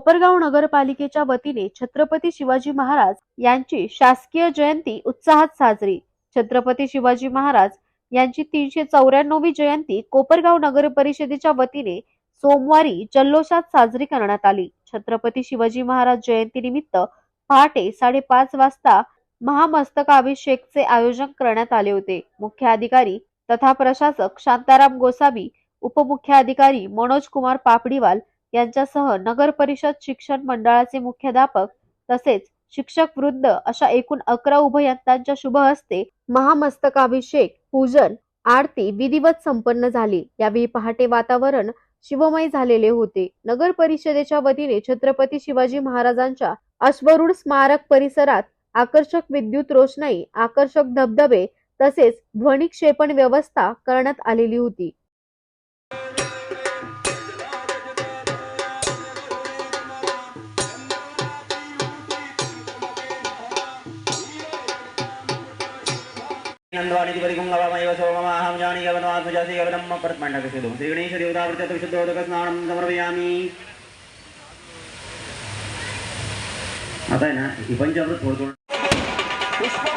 कोपरगाव नगरपालिकेच्या वतीने छत्रपती शिवाजी महाराज यांची शासकीय जयंती उत्साहात साजरी. छत्रपती शिवाजी महाराज यांची तीनशे चौऱ्याण्णवी जयंती कोपरगाव नगर परिषदेच्या वतीने सोमवारी जल्लोषात साजरी करण्यात आली. छत्रपती शिवाजी महाराज जयंतीनिमित्त पहाटे साडेपाच वाजता महामस्तकाभिषेकचे आयोजन करण्यात आले होते. मुख्य अधिकारी तथा प्रशासक शांताराम गोसावी उपमुख्याधिकारी मनोज कुमार पापडीवाल यांच्यासह नगर परिषद शिक्षण मंडळाचे मुख्याध्यापक तसेच शिक्षक वृद्ध अशा एकूण अकरा उभयंतांच्या शुभ हस्ते महामस्तकाभिषेक पूजन आरती विधिवत संपन्न झाली. यावेळी पहाटे वातावरण शिवमय झालेले होते. नगर परिषदेच्या वतीने छत्रपती शिवाजी महाराजांच्या अश्वरूढ स्मारक परिसरात आकर्षक विद्युत रोषणाई आकर्षक धबधबे तसेच ध्वनिक्षेपण व्यवस्था करण्यात आलेली होती. నంద్వాణిదిపరికుంగవమయవసోమమాహం జానీయవనాత్మజాసేవనమ్మ పరత్మండకసిదు శ్రీగణేశదేవతావృత విశుద్ధోదకస్నానం సమర్పయామి అదైనా ఈ పంచామృత్ పుష్ప